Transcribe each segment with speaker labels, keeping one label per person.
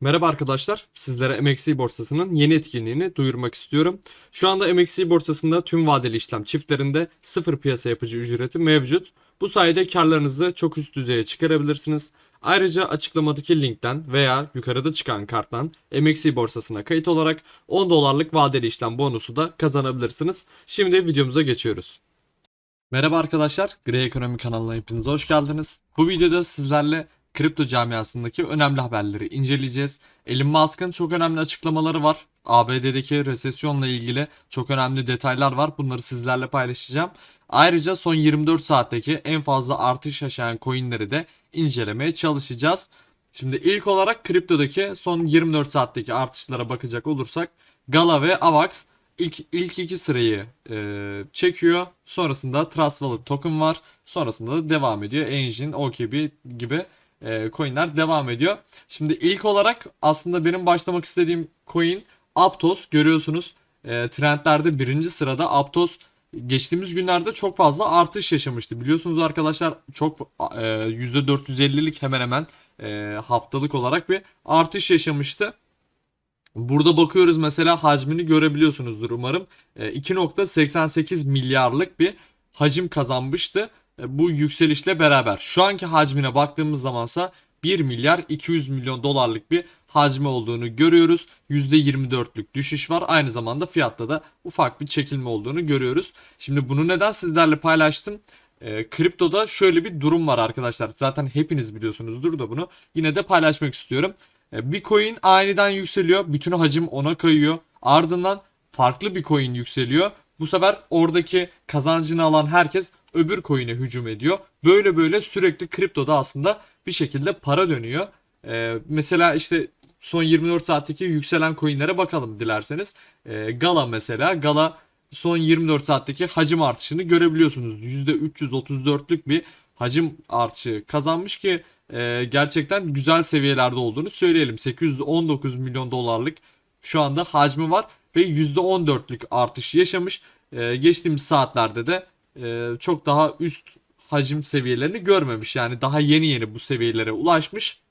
Speaker 1: Merhaba arkadaşlar, sizlere MXC borsasının yeni etkinliğini duyurmak istiyorum. Şu anda MXC borsasında tüm vadeli işlem çiftlerinde sıfır piyasa yapıcı ücreti mevcut. Bu sayede karlarınızı çok üst düzeye çıkarabilirsiniz. Ayrıca açıklamadaki linkten veya yukarıda çıkan karttan MXC borsasına kayıt olarak 10 dolarlık vadeli işlem bonusu da kazanabilirsiniz. Şimdi videomuza geçiyoruz. Merhaba arkadaşlar, Grey Ekonomi kanalına hepiniz hoş geldiniz. Bu videoda sizlerle kripto camiasındaki önemli haberleri inceleyeceğiz. Elon Musk'ın çok önemli açıklamaları var. ABD'deki resesyonla ilgili çok önemli detaylar var. Bunları sizlerle paylaşacağım. Ayrıca son 24 saatteki en fazla artış yaşayan coinleri de incelemeye çalışacağız. Şimdi ilk olarak kriptodaki son 24 saatteki artışlara bakacak olursak Gala ve Avax ilk, ilk iki sırayı e, çekiyor. Sonrasında Trust Wallet token var. Sonrasında da devam ediyor. Engine, OKB gibi e, coinler devam ediyor. Şimdi ilk olarak aslında benim başlamak istediğim coin Aptos. Görüyorsunuz e, trendlerde birinci sırada Aptos geçtiğimiz günlerde çok fazla artış yaşamıştı. Biliyorsunuz arkadaşlar çok e, %450'lik hemen hemen e, haftalık olarak bir artış yaşamıştı. Burada bakıyoruz mesela hacmini görebiliyorsunuzdur umarım. E, 2.88 milyarlık bir hacim kazanmıştı bu yükselişle beraber. Şu anki hacmine baktığımız zamansa 1 milyar 200 milyon dolarlık bir hacmi olduğunu görüyoruz. %24'lük düşüş var. Aynı zamanda fiyatta da ufak bir çekilme olduğunu görüyoruz. Şimdi bunu neden sizlerle paylaştım? E, kriptoda şöyle bir durum var arkadaşlar. Zaten hepiniz biliyorsunuzdur da bunu. Yine de paylaşmak istiyorum. E, bir coin aniden yükseliyor. Bütün hacim ona kayıyor. Ardından farklı bir coin yükseliyor. Bu sefer oradaki kazancını alan herkes öbür coin'e hücum ediyor. Böyle böyle sürekli kriptoda aslında bir şekilde para dönüyor. Ee, mesela işte son 24 saatteki yükselen coin'lere bakalım dilerseniz. Ee, Gala mesela. Gala son 24 saatteki hacim artışını görebiliyorsunuz. %334'lük bir hacim artışı kazanmış ki e, gerçekten güzel seviyelerde olduğunu söyleyelim. 819 milyon dolarlık şu anda hacmi var ve %14'lük artış yaşamış. Ee, geçtiğimiz saatlerde de e, çok daha üst hacim seviyelerini görmemiş. Yani daha yeni yeni bu seviyelere ulaşmış.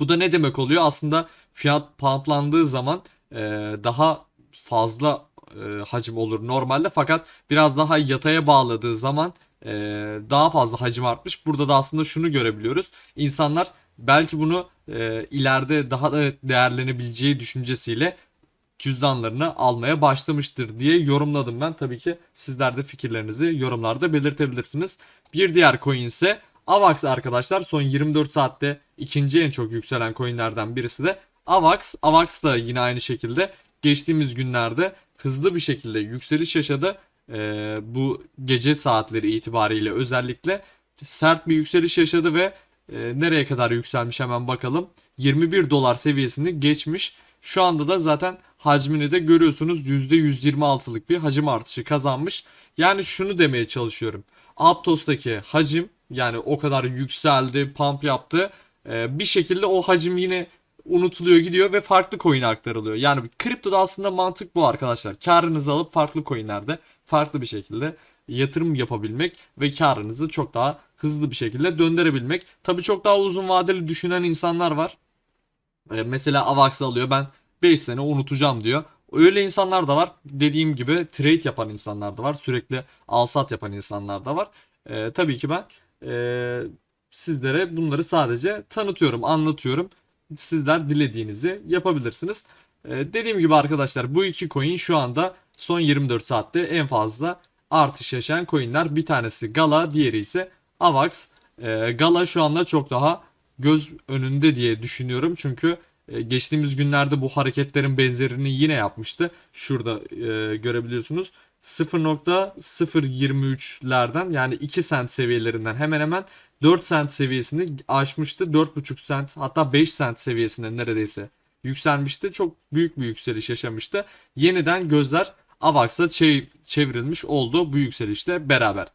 Speaker 1: Bu da ne demek oluyor? Aslında fiyat pumplandığı zaman e, daha fazla e, hacim olur normalde fakat biraz daha yataya bağladığı zaman e, daha fazla hacim artmış. Burada da aslında şunu görebiliyoruz. İnsanlar belki bunu e, ileride daha da değerlenebileceği düşüncesiyle cüzdanlarını almaya başlamıştır diye yorumladım ben. Tabii ki sizler de fikirlerinizi yorumlarda belirtebilirsiniz. Bir diğer coin ise Avax arkadaşlar son 24 saatte ikinci en çok yükselen coinlerden birisi de Avax. Avax da yine aynı şekilde geçtiğimiz günlerde hızlı bir şekilde yükseliş yaşadı. Ee, bu gece saatleri itibariyle özellikle sert bir yükseliş yaşadı ve e, nereye kadar yükselmiş hemen bakalım. 21 dolar seviyesini geçmiş. Şu anda da zaten hacmini de görüyorsunuz %126'lık bir hacim artışı kazanmış. Yani şunu demeye çalışıyorum. Aptos'taki hacim yani o kadar yükseldi, pump yaptı. Ee, bir şekilde o hacim yine unutuluyor gidiyor ve farklı coin'e aktarılıyor. Yani kriptoda aslında mantık bu arkadaşlar. Karınızı alıp farklı coin'lerde farklı bir şekilde yatırım yapabilmek ve karınızı çok daha hızlı bir şekilde döndürebilmek. Tabii çok daha uzun vadeli düşünen insanlar var. Ee, mesela Avax alıyor ben 5 sene unutacağım diyor. Öyle insanlar da var. Dediğim gibi trade yapan insanlar da var. Sürekli alsat yapan insanlar da var. Ee, tabii ki ben e, sizlere bunları sadece tanıtıyorum, anlatıyorum. Sizler dilediğinizi yapabilirsiniz. Ee, dediğim gibi arkadaşlar bu iki coin şu anda son 24 saatte en fazla artış yaşayan coinler. Bir tanesi Gala, diğeri ise Avax. Ee, Gala şu anda çok daha göz önünde diye düşünüyorum. Çünkü e, geçtiğimiz günlerde bu hareketlerin benzerini yine yapmıştı. Şurada e, görebiliyorsunuz. 0.023'lerden yani 2 sent seviyelerinden hemen hemen 4 sent seviyesini aşmıştı. 4.5 sent hatta 5 sent seviyesine neredeyse yükselmişti. Çok büyük bir yükseliş yaşamıştı. Yeniden gözler Avax'a çevrilmiş oldu bu yükselişte beraber.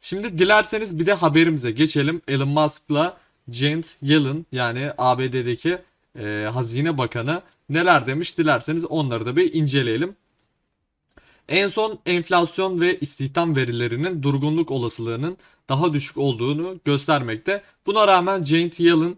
Speaker 1: Şimdi dilerseniz bir de haberimize geçelim. Elon Musk'la Janet Yellen yani ABD'deki e, Hazine Bakanı neler demiş dilerseniz onları da bir inceleyelim. En son enflasyon ve istihdam verilerinin durgunluk olasılığının daha düşük olduğunu göstermekte. Buna rağmen Janet Yellen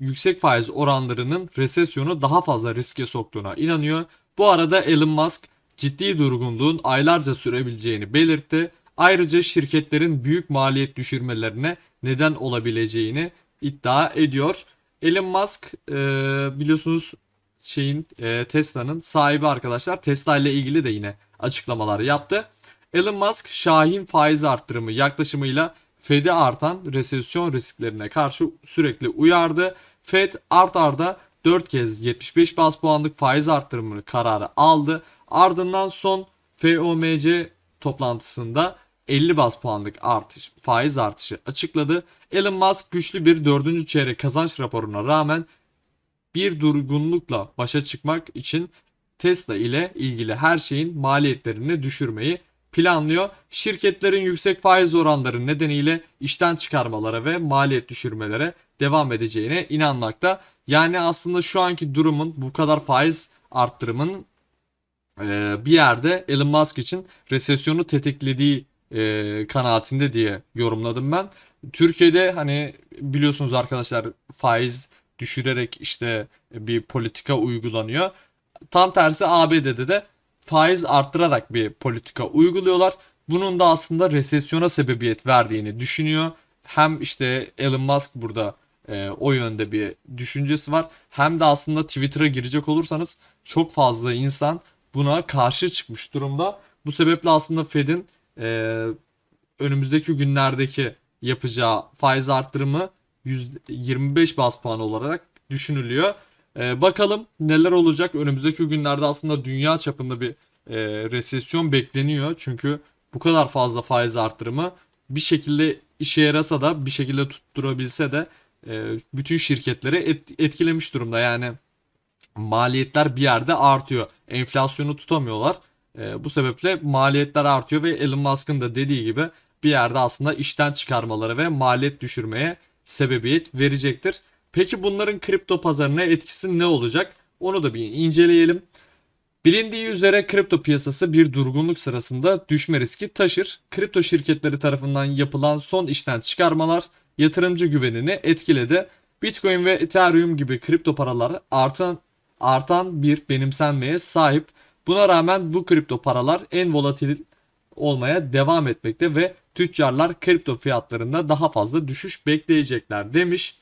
Speaker 1: yüksek faiz oranlarının resesyonu daha fazla riske soktuğuna inanıyor. Bu arada Elon Musk ciddi durgunluğun aylarca sürebileceğini belirtti. Ayrıca şirketlerin büyük maliyet düşürmelerine neden olabileceğini iddia ediyor. Elon Musk e, biliyorsunuz şeyin e, Tesla'nın sahibi arkadaşlar. Tesla ile ilgili de yine açıklamalar yaptı. Elon Musk Şahin faiz arttırımı yaklaşımıyla Fed'e artan resesyon risklerine karşı sürekli uyardı. Fed art arda 4 kez 75 bas puanlık faiz arttırımını kararı aldı. Ardından son FOMC toplantısında 50 bas puanlık artış, faiz artışı açıkladı. Elon Musk güçlü bir 4. çeyrek kazanç raporuna rağmen bir durgunlukla başa çıkmak için Tesla ile ilgili her şeyin maliyetlerini düşürmeyi planlıyor. Şirketlerin yüksek faiz oranları nedeniyle işten çıkarmalara ve maliyet düşürmelere devam edeceğine inanmakta. Yani aslında şu anki durumun bu kadar faiz arttırımının bir yerde Elon Musk için resesyonu tetiklediği e, kanaatinde diye yorumladım ben. Türkiye'de hani biliyorsunuz arkadaşlar faiz düşürerek işte bir politika uygulanıyor. Tam tersi ABD'de de faiz arttırarak bir politika uyguluyorlar. Bunun da aslında resesyona sebebiyet verdiğini düşünüyor. Hem işte Elon Musk burada e, o yönde bir düşüncesi var. Hem de aslında Twitter'a girecek olursanız çok fazla insan buna karşı çıkmış durumda. Bu sebeple aslında Fed'in e, önümüzdeki günlerdeki yapacağı faiz arttırımı 125 bas puan olarak düşünülüyor. E, bakalım neler olacak. Önümüzdeki günlerde aslında dünya çapında bir e, resesyon bekleniyor. Çünkü bu kadar fazla faiz arttırımı bir şekilde işe yarasa da bir şekilde tutturabilse de e, bütün şirketleri et, etkilemiş durumda. Yani maliyetler bir yerde artıyor. Enflasyonu tutamıyorlar. E, bu sebeple maliyetler artıyor ve Elon Musk'ın da dediği gibi bir yerde aslında işten çıkarmaları ve maliyet düşürmeye sebebiyet verecektir. Peki bunların kripto pazarına etkisi ne olacak? Onu da bir inceleyelim. Bilindiği üzere kripto piyasası bir durgunluk sırasında düşme riski taşır. Kripto şirketleri tarafından yapılan son işten çıkarmalar yatırımcı güvenini etkiledi. Bitcoin ve Ethereum gibi kripto paralar artan artan bir benimsenmeye sahip. Buna rağmen bu kripto paralar en volatil olmaya devam etmekte ve tüccarlar kripto fiyatlarında daha fazla düşüş bekleyecekler demiş.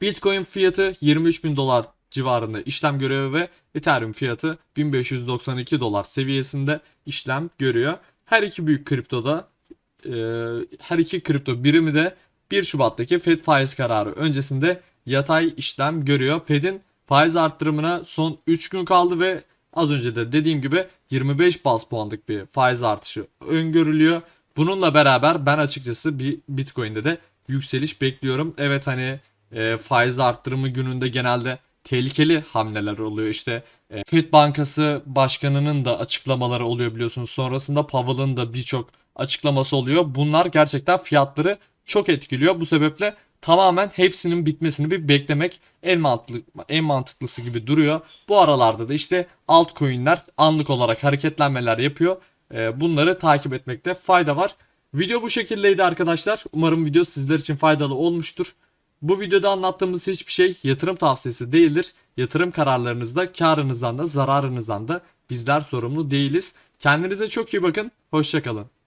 Speaker 1: Bitcoin fiyatı 23 bin dolar civarında işlem görüyor ve Ethereum fiyatı 1592 dolar seviyesinde işlem görüyor. Her iki büyük kriptoda e, her iki kripto birimi de 1 Şubat'taki Fed faiz kararı öncesinde yatay işlem görüyor. Fed'in faiz arttırımına son 3 gün kaldı ve az önce de dediğim gibi 25 bas puanlık bir faiz artışı öngörülüyor. Bununla beraber ben açıkçası bir Bitcoin'de de yükseliş bekliyorum. Evet hani e, faiz arttırımı gününde genelde tehlikeli hamleler oluyor. İşte e, Fed Bankası Başkanı'nın da açıklamaları oluyor biliyorsunuz. Sonrasında Powell'ın da birçok açıklaması oluyor. Bunlar gerçekten fiyatları çok etkiliyor. Bu sebeple tamamen hepsinin bitmesini bir beklemek en mantıklı en mantıklısı gibi duruyor. Bu aralarda da işte altcoin'ler anlık olarak hareketlenmeler yapıyor. E, bunları takip etmekte fayda var. Video bu şekildeydi arkadaşlar. Umarım video sizler için faydalı olmuştur. Bu videoda anlattığımız hiçbir şey yatırım tavsiyesi değildir. Yatırım kararlarınızda karınızdan da zararınızdan da bizler sorumlu değiliz. Kendinize çok iyi bakın. Hoşçakalın.